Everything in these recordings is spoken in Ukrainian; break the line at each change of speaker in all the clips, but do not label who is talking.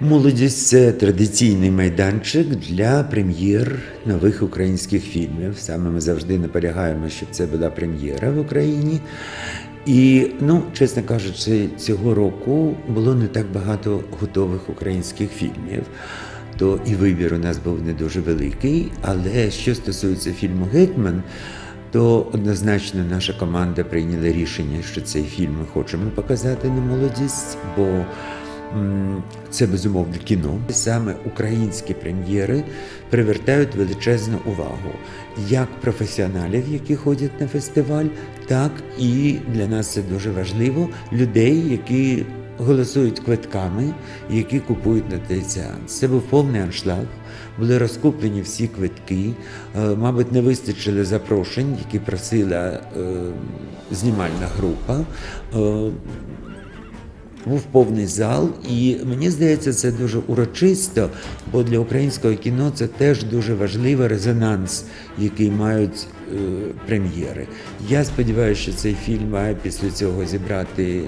Молодість це традиційний майданчик для прем'єр нових українських фільмів. Саме ми завжди наполягаємо, щоб це була прем'єра в Україні. І, ну, чесно кажучи, цього року було не так багато готових українських фільмів. То і вибір у нас був не дуже великий. Але що стосується фільму Гетьман, то однозначно наша команда прийняла рішення, що цей фільм ми хочемо показати на молодість, бо це безумовно кіно. Саме українські прем'єри привертають величезну увагу як професіоналів, які ходять на фестиваль, так і для нас це дуже важливо людей, які голосують квитками, які купують на цей сеанс. Це був повний аншлаг. Були розкуплені всі квитки. Е, Мабуть, не вистачило запрошень, які просила е, знімальна група. Був повний зал, і мені здається, це дуже урочисто, бо для українського кіно це теж дуже важливий резонанс, який мають е, прем'єри. Я сподіваюся, що цей фільм має після цього зібрати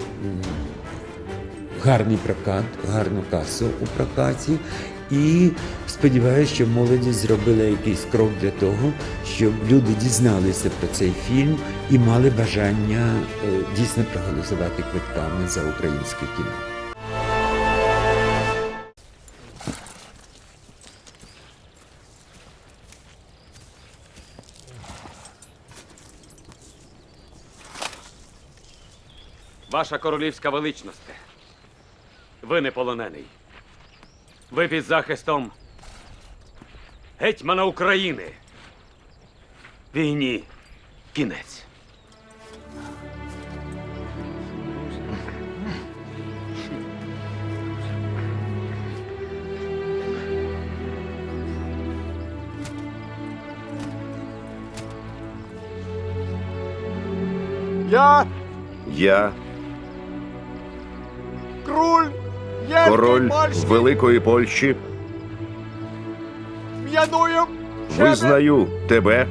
гарний прокат, гарну касу у прокаті. І сподіваюся, що молодість зробила якийсь крок для того, щоб люди дізналися про цей фільм і мали бажання е, дійсно проголосувати квитками за українське кіно.
Ваша королівська величність. Ви не полонений. Ви під захистом гетьмана України. Війні кінець.
Я
Я король Великої Польщі. Визнаю тебе,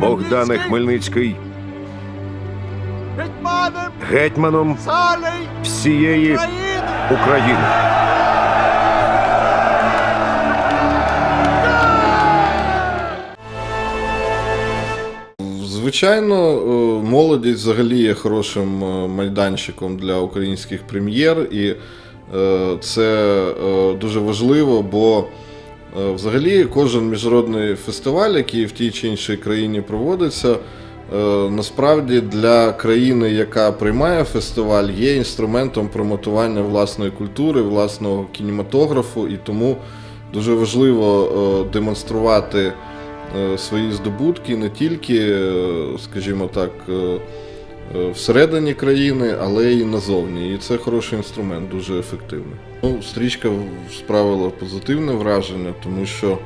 Богдане Хмельницький,
Гетьманом
всієї. України.
Звичайно, е, молодість взагалі є хорошим е, майданчиком для українських прем'єр, і е, це дуже важливо, бо взагалі кожен міжнародний фестиваль, який в тій чи іншій країні проводиться, насправді для країни, яка приймає фестиваль, є інструментом промотування власної культури, власного кінематографу, і тому дуже важливо демонструвати свої здобутки не тільки, е, скажімо так, е, е, всередині країни, але й назовні. І це хороший інструмент, дуже ефективний. Ну, стрічка справила позитивне враження, тому що,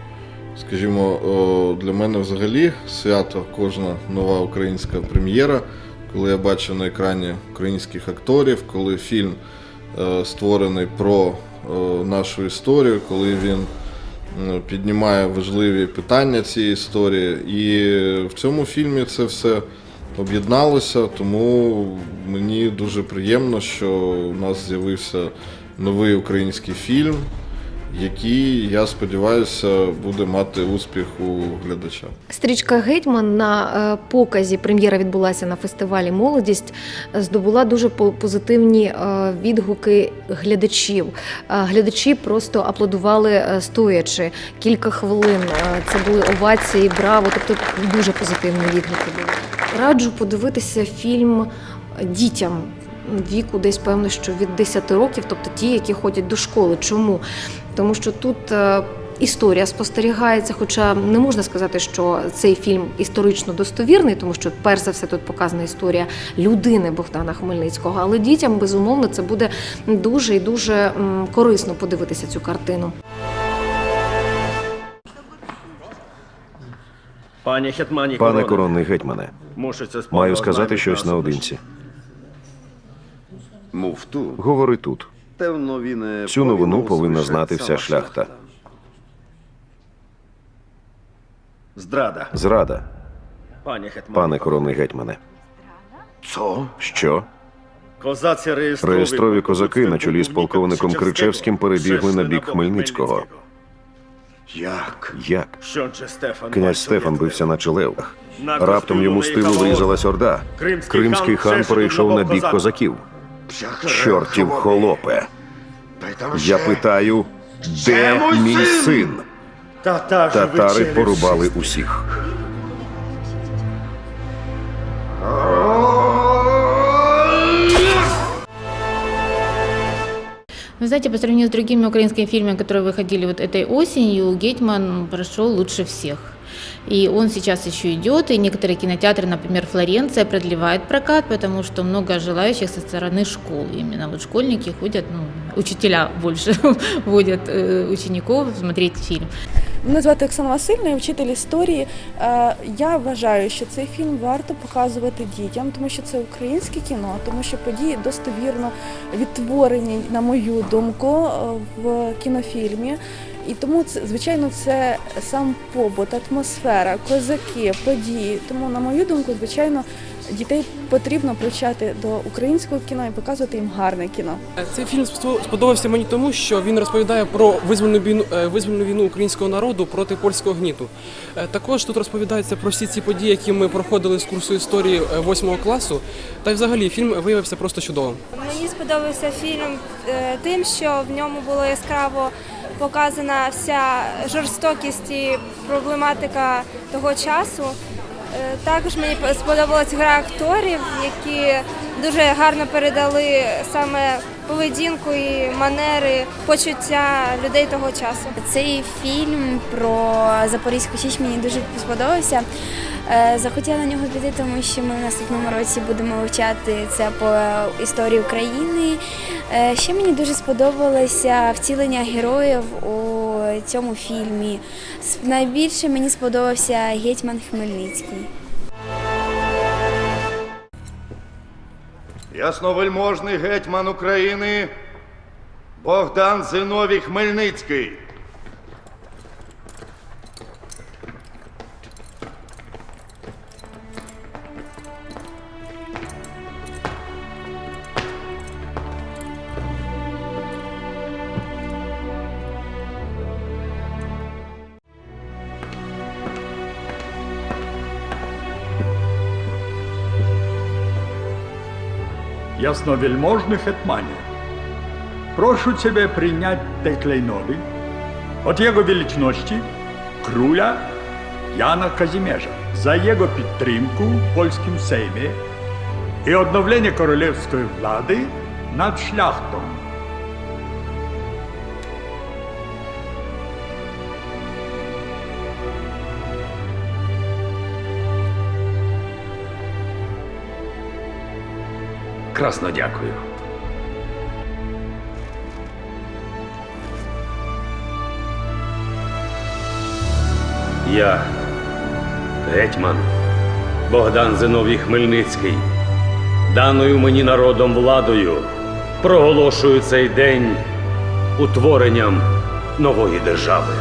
скажімо, для мене взагалі свято кожна нова українська прем'єра, коли я бачу на екрані українських акторів, коли фільм е, створений про е, нашу історію, коли він е, піднімає важливі питання цієї історії. І в цьому фільмі це все об'єдналося, тому мені дуже приємно, що у нас з'явився новий український фільм, який, я сподіваюся, буде мати успіх у глядача.
Стрічка Гетьман на е, показі прем'єра відбулася на фестивалі Молодість. Здобула дуже по- позитивні е, відгуки глядачів. Е, Глядачі просто аплодували стоячи кілька хвилин. Це були овації, браво. Тобто дуже позитивні відгуки були. Раджу подивитися фільм дітям. Віку десь певно, що від 10 років, тобто ті, які ходять до школи. Чому? Тому що тут е, історія спостерігається, хоча не можна сказати, що цей фільм історично достовірний, тому що перш за все тут показана історія людини Богдана Хмельницького. Але дітям безумовно це буде дуже і дуже корисно подивитися цю картину.
Пане Хетмані
Пане коронний гетьмане, маю сказати щось наодинці. Говори тут.
Е,
Цю новину повинна знати вся шляхта.
Здрада.
Зрада,
Пане
коронний гетьмане. Що?
Реєстрові,
козаки на чолі з полковником Кричевським перебігли на бік Хмельницького.
Як?
Як? Князь Стефан бився наче лев. Раптом йому з тилу врізалась орда. Кримський хан перейшов на бік козаків. Чортів холопе. Я питаю, де мій син? Татари порубали усіх.
Вы знаете, по сравнению с другими украинскими фильмами, которые выходили вот этой осенью, Гетман прошел лучше всех. И он сейчас еще идет, и некоторые кинотеатры, например, Флоренция, продлевает прокат, потому что много желающих со стороны школ. Именно вот школьники ходят, ну, учителя больше водят э, учеников смотреть фильм.
Мене звати Оксана Васильівна, я вчитель історії. Е, Я вважаю, що цей фільм варто показувати дітям, тому що це українське кіно, тому що події достовірно відтворені, на мою думку, е, в кінофільмі. І тому звичайно, це сам побут, атмосфера, козаки, події. Тому, на мою думку, звичайно, дітей потрібно привчати до українського кіно і показувати їм гарне кіно.
Цей фільм спо- сподобався мені тому, що він розповідає про визвольну війну, е, визвольну війну українського народу проти польського гніту. Е, Також тут розповідається про всі ці події, які ми проходили з курсу історії 8 класу. Та й взагалі фільм виявився просто чудовим.
Мені сподобався фільм е, тим, що в ньому було яскраво показана вся жорстокість і проблематика того часу. Е, Також мені сподобалась гра акторів, які дуже гарно передали саме поведінку і манери, почуття людей того часу.
Цей фільм про Запорізьку Січ мені дуже сподобався. Е, Захотіла на нього піти, тому що ми в наступному році будемо вивчати це по історії України. Е, Ще мені дуже сподобалося втілення героїв у цьому фільмі. Найбільше мені сподобався гетьман Хмельницький.
Ясновельможний гетьман України Богдан Зиновій Хмельницький.
Ясновельможny hetmanie, proszę Ciebie przyjąć te klejnoty od Jego Wielczności, króla Jana Kazimierza, za jego підтримку w polskim Sejmie i odnowienie królewskiej władzy nad szlachtą.
Красно дякую. Я, гетьман Богдан Зиновій Хмельницький, даною мені народом владою, проголошую цей день утворенням нової держави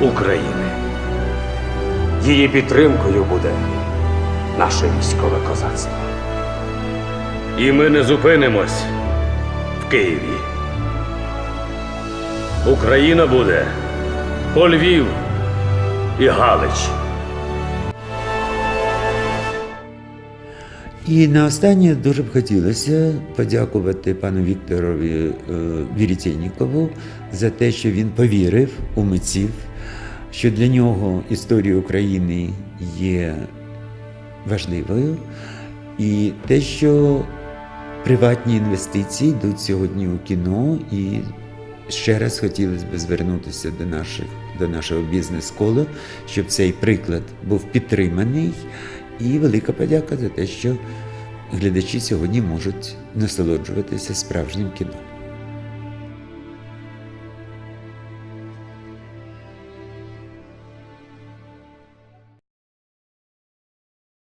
України. Її підтримкою буде наше військове козацтво. І ми не зупинимось в Києві. Україна буде по Львів і Галич.
І на останнє дуже б хотілося подякувати пану Вікторові е, Вірітєнікову за те, що він повірив у митців, що для нього історія України є важливою, і те, що приватні інвестиції йдуть сьогодні у кіно, і ще раз хотілося б звернутися до наших до нашого бізнес-кола, щоб цей приклад був підтриманий. І велика подяка за те, що глядачі сьогодні можуть насолоджуватися справжнім кіно.